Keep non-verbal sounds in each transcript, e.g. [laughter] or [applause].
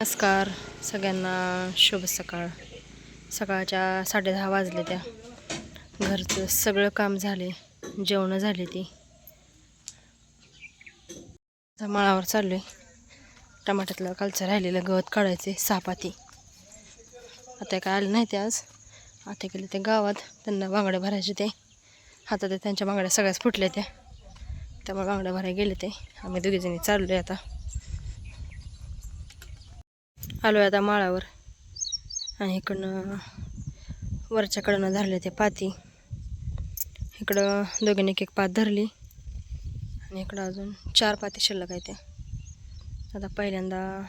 नमस्कार. सगळ्यांना शुभ सकाळ. सकाळच्या साडे दहा वाजले त्या. घरचं सगळं काम झाले. जेवणं झाली ती. माळावर चाललो आहे टमाट्यातलं कालचं राहिलेलं गवत काढायचे सापाती. आता काय आले नाही ते आज. आता गेले ते गावात. त्यांना बांगड्या भरायचे ते आता ते त्यांच्या बांगड्या सगळ्याच फुटल्या त्या. त्यामुळे बांगड्या भरायला गेले ते. आम्ही दोघीजणी चाललो आहे आता. आलो आहे आता माळावर. आणि इकडनं वरच्याकडनं धरले ते पाती. इकडं दोघींनी एक एक पात धरली. आणि इकडं अजून चार पाती शिल्लक आहे त्या. आता पहिल्यांदा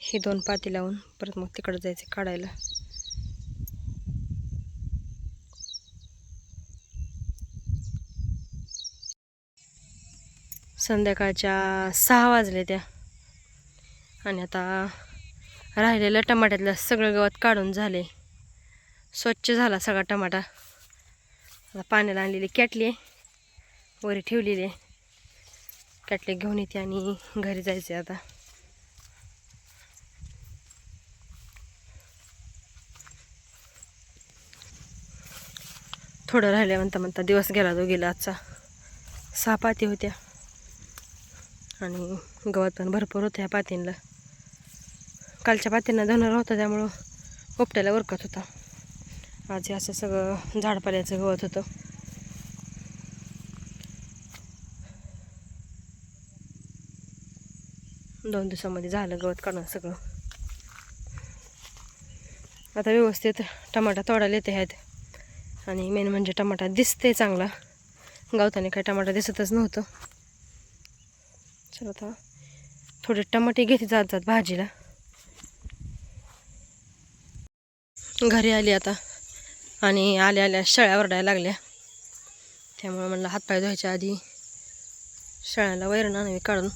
ही दोन पाती लावून परत मग तिकडं जायचं काढायला. संध्याकाळच्या सहा वाजले त्या. आणि आता राहिलेलं टमाट्यातलं सगळं गवत काढून झाले. स्वच्छ झाला सगळा टमाटा. आता पाण्याला आणलेली कॅटली आहे. वरी ठेवलेली आहे. कॅटली घेऊन येते आणि घरी जायचे आता. थोडं राहिलं म्हणता म्हणता दिवस गेला तो गेला आजचा. सहा पाती होत्या. आणि गवत पण भरपूर होतं पातींना कालच्या पातींना धनर होता त्यामुळं उपट्याला वरकत होता. आज असं सगळं झाडपाल्याचं गवत होतं. दोन दिवसामध्ये झालं गवत काढणं सगळं. आता व्यवस्थित टमाटा तोडायला येते आहेत. आणि मेन म्हणजे टमाटा दिसते चांगला. गावताने काही टमाटा दिसतच नव्हतं. चला आता थोडे टमाटे घेते जात जात भाजीला. घरी आली आता. आणि आल्या आल्या शाळ्या वरडायला लागल्या. त्यामुळे म्हणलं हातपाय धुवायच्या आधी शाळेला वैरण आणावी काढून.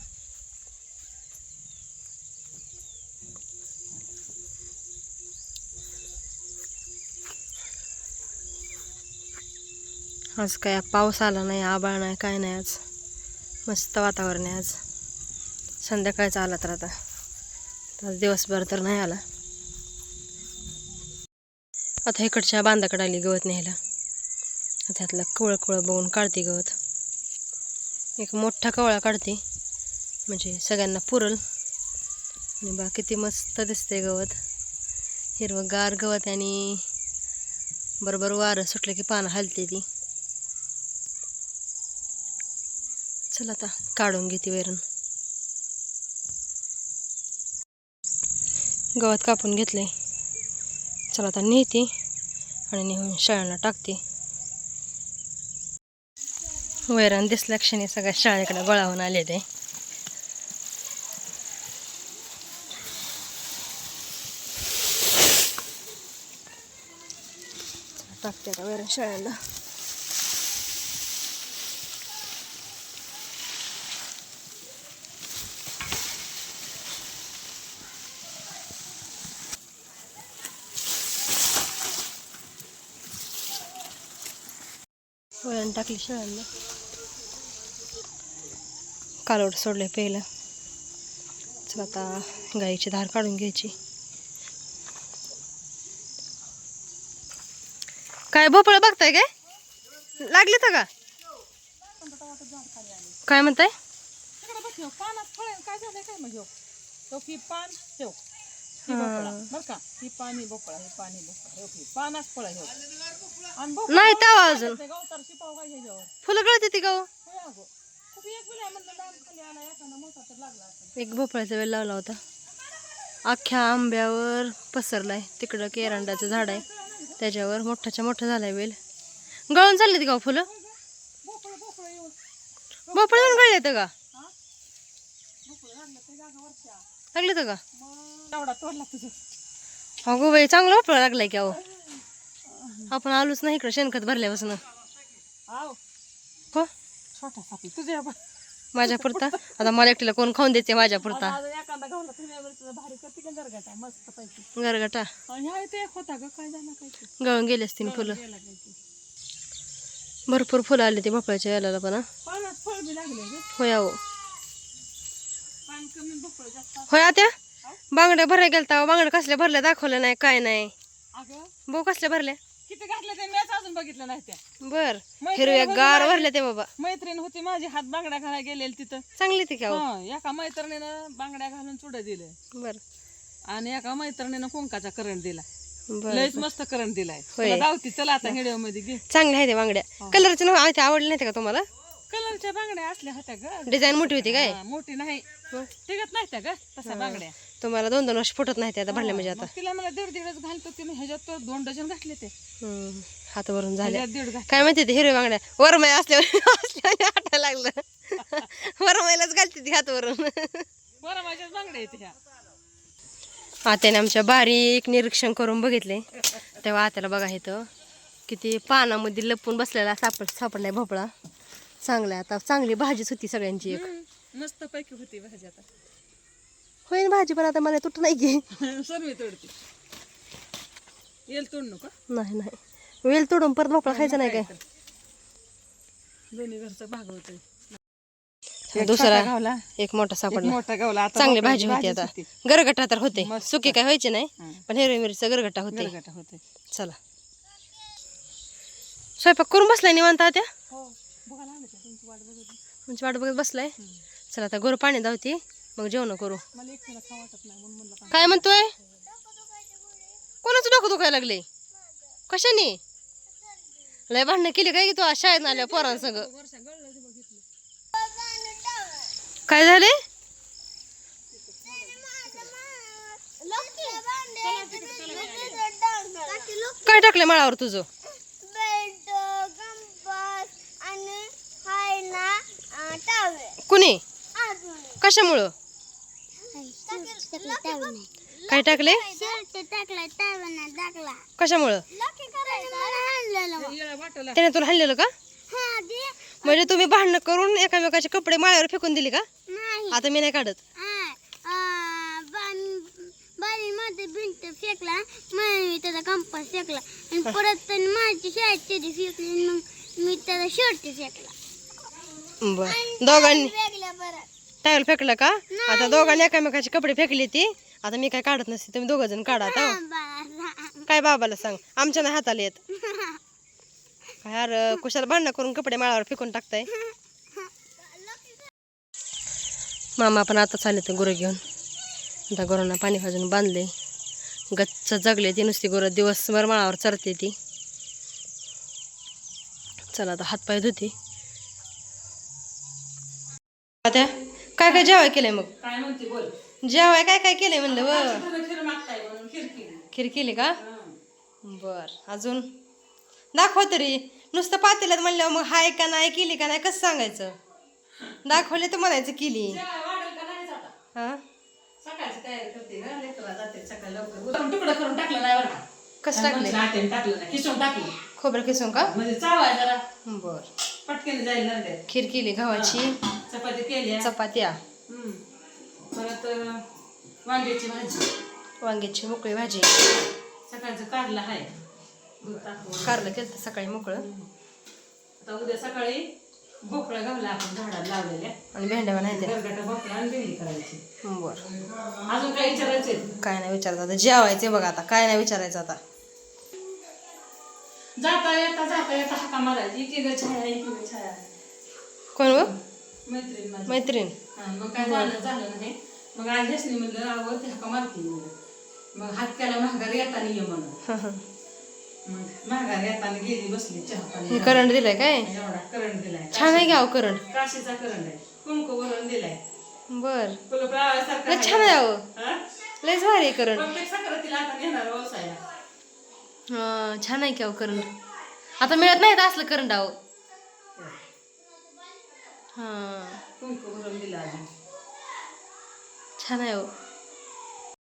आज काय पाऊस आला नाही आबाळ नाही काय नाही आज. मस्त वातावरण आहे आज. संध्याकाळचा आला तर आता. आज दिवसभर तर नाही आला. आता इकडच्या बांधाकडे आली गवत न्यायला. त्यातला कवळं कवळं बघून काढते गवत. एक मोठा कवळा काढते. म्हणजे सगळ्यांना पुरल. आणि बा किती मस्त दिसते गवत. हिरवं गार गवत आणि बरोबर वारं सुटलं की पानं हलते ती. चला आता काढून घेते वैरण. गवत कापून घेतले चला आता नेते आणि नेऊन शाळांना टाकते. वैरण दिसल्या क्षणी सगळ्या शाळेकडे गोळा होऊन आले ते. टाकते आता वैरण शाळेला. वळण टाकली शेळ्यांना. कालवड सोडले पहिलं. चला आता गाईची धार काढून घ्यायची. काय भोपळं बघताय काय? लागले तर का? काय म्हणताय? हो, पानात काय काय हो? पान ठेव. भोपळा बर का ही. पाणी भोपळा पाणी भोपळा फळ आणि नाही तावा अजून. गवतार शिपाव काय फुलं गळते ती गाव होय अगो खूप एक वेळा म्हणलं लांब खाली आला एखादा मोठा तर लागला असेल एक भोपळ्याचा वेळ लावला होता. अख्ख्या आंब्यावर पसरलाय. तिकडं केरंडाचं झाड आहे. त्याच्यावर मोठाच्या मोठं झालाय वेल. गळून चालले ती गाव फुलं. भोपळ भोपळ येऊन येऊन गळले तर का भोपळ लागलं ते जागा वरच्या लागले तर का? एवढा तोडला तुझं. अगो बाई चांगला भोपळा लागलाय की अहो. आपण आलोच नाही इकडं शेणखत भरल्यापासून. आव. हो? छोटा सापी तुझ्या बा- माझ्या पुरता? आता मला एकटीला कोण खाऊन देते माझ्या पुरता? आज एखादा गावला तुझ्यावर तुझा भारी करते का गरगाटा? मस्त पैकी. गरगटा? आणि ह्या इथे एक होता ग काय झालं काय ते? गळून गेले असतील फुलं. गेला काय ते? भरपूर फुलं आली ते भोपळ्याच्या याला पण हा. पानात फळ बी लागले ग. होय अहो पान कमी भोपळ जास्त होय आत्या? बांगड्या भरायला गेलता बांगड्या कसल्या भरल्या दाखवल्या नाही काय नाही. भाऊ कसल्या भरल्या? किती घातल्या ते मॅच अजून बघितलं नाही त्या. बर. हिरव्या गार. भरल्या ते बाबा. मैत्रीण होती माझी हात बांगड्या घालायला गेलेली तिथं. चांगली ती का हो? एका मैत्रिणीनं बांगड्या घालून चुडं दिलंय बर. आणि एका मैत्रिणीनं कुंकाचा करंट दिला. लयच मस्त करंट दिलाय. गावती चला आता हिडिओ मध्ये घे. चांगल्या आहेत त्या बांगड्या. कलरचे नाव ते आवडले नाही का तुम्हाला? कलरच्या बांगड्या असल्या होत्या ग. डिझाईन मोठी होती काय? हा, मोठी नाही? टिकत नाही त्या ग तशा बांगड्या. तुम्हाला दोन दोन वर्ष फुटत नाही ते आता भरल्या म्हणजे मग आता तिला मला दीड दीडच घालतो तिने ह्याच्यात तर दोन डझन घातले ते. हम्म, हात भरून झाल्या ह्याच्यात दीड काय माहिती ते हिरव्या बांगड्या? वरमाय असल्यावर असल्यावर आटायला लागलं. [laughs] वरमायलाच घालते ती हात वरून बरं माझ्याच बांगड्या आहेत ह्या. आत्याने आमच्या बारीक निरीक्षण करून बघितले. तेव्हा आत्याला बघा इथं किती पानामध्ये लपून बसलेला सापड सापडलाय भोपळा. चांगला आहे. आता चांगली भाजीच होती सगळ्यांची एक. मस्त पैकी होती भाजी आता. होईन भाजी पण आता मला तुट नाही की [laughs] सर्व तोडते. येल तोड नको. नाही नाही. वेल तोडून परत भोपळा खायचा नाही काय? दोन्ही घरचा भाग होतोय. दुसरा गावला. एक मोठा सापडला. मोठा गावला. आता चांगली भाजी होती आता. गरगट्टा तर होते. सुकी काय व्हायचे नाही. पण हिरवी मिरची गरगट्टा होते. गरगटा होते. चला. स्वयंपाक करून बसलाय निवांत त्या हो. तुमची वाट बघत बसलाय? चला आता गोर पाणी धावते मग जेवण करू. काय म्हणतोय? कोणाचं डोकं दुखायला लागले कशाने? लय भांडणं केली काय की तू आज शाळेत आल्या पोरांसंग? वर्षा गळलं ते बघितलं. काय झाले? काय टाकलं माळावर तुझं बेल्ट कंपास आणि हाय ना अं, टावेल कुणी? कशामुळं? काय टाकले? शर्ट टाकला टावेल टाकला कशामुळं? त्याने तुला हाणलेलं का? हा म्हणजे तुम्ही भांडणं करून एकामेकाचे कपडे माळ्यावर फेकून दिली का? आता मी नाही काढत. भिंत फेकला मी त्याचा कंपास फेकला. आणि परत माझी शाळेत फेकली मग मी त्याचा शर्ट फेकला. बर. दोघांनी टायल फेकलं का? आता दोघांनी एकामेकाचे कपडे फेकले ती. आता मी काय काढत नसते तुम्ही दोघं जण काढा आता. बाळा. काय बाबाला सांग? आमच्या नाही हाताला येत. काय अरे कुशाला भांडणं करून कपडे माळावर फेकून टाकताय? मामा पण आता चालले ते गुरं घेऊन. आता गुरांना पाणी भाजून बांधले. गच्च जगले ती नुसती गुरं. दिवसभर माळावर चरते ती. चला आता हातपाय धुते. आता? काय काय जेवाय केलंय मग? काय म्हणते बोल. जेवाय काय काय केलंय म्हणलं व खरं केली. का? बर अजून? दाखव तरी. नुसतं पातेल्यात म्हणल्यावर मग हाय का नाही केली का नाही कसं सांगायचं? दाखवले तर म्हणायचं केली. हा? कसं टाकले खोबरं किसून का? म्हणजे बर. जाईल ते. खीर केली गव्हाची. चपाती केल्या चपात्या हम्म. परत अं, वांग्याची भाजी. वांग्याची मोकळी भाजी. सकाळचं कारलं आहे. दूध टाकून. कारलं केलं सकाळी मोकळं. आता उद्या सकाळी भोपळा घालला आपण झाडाला लावलेल्या. आणि भेंड्या बनायच्या गरगटा भोपळा आणि भेंडी करायची. बर. अजून काही विचारायचे काय नाही विचारायचं आता. जेवायचे बघा आता. काय नाही विचारायचं आता. जाता येता जाता येता हाका मारायची. एक छाया एक छाया. कोण व मैत्रीण माझी. मैत्रीण. हा, मग काय झालं झालं नाही मग म्हणलं आवड ते हाका मारते म्हणलं मग हात केला महागारी येताना ये म्हणून. हं, हं. मग महागारी येताना गेली बसली चहा हे करंट दिलाय काय? एवढा करंट दिलाय. छान आहे घ्याव करंट? काशीचा करंट आहे. कुंकू वरण दिलाय. बर. लय आहे. छान आहे अहो. हा? लयच भारी आहे करंट. प्रत्येक सक्रातीला आता नेणार व्यवसायाला हा छान आहे की अहो करंट. आता मिळत नाही असलं करंट अहो. हा. कुंकू वरण दिला अजून छान आहे अहो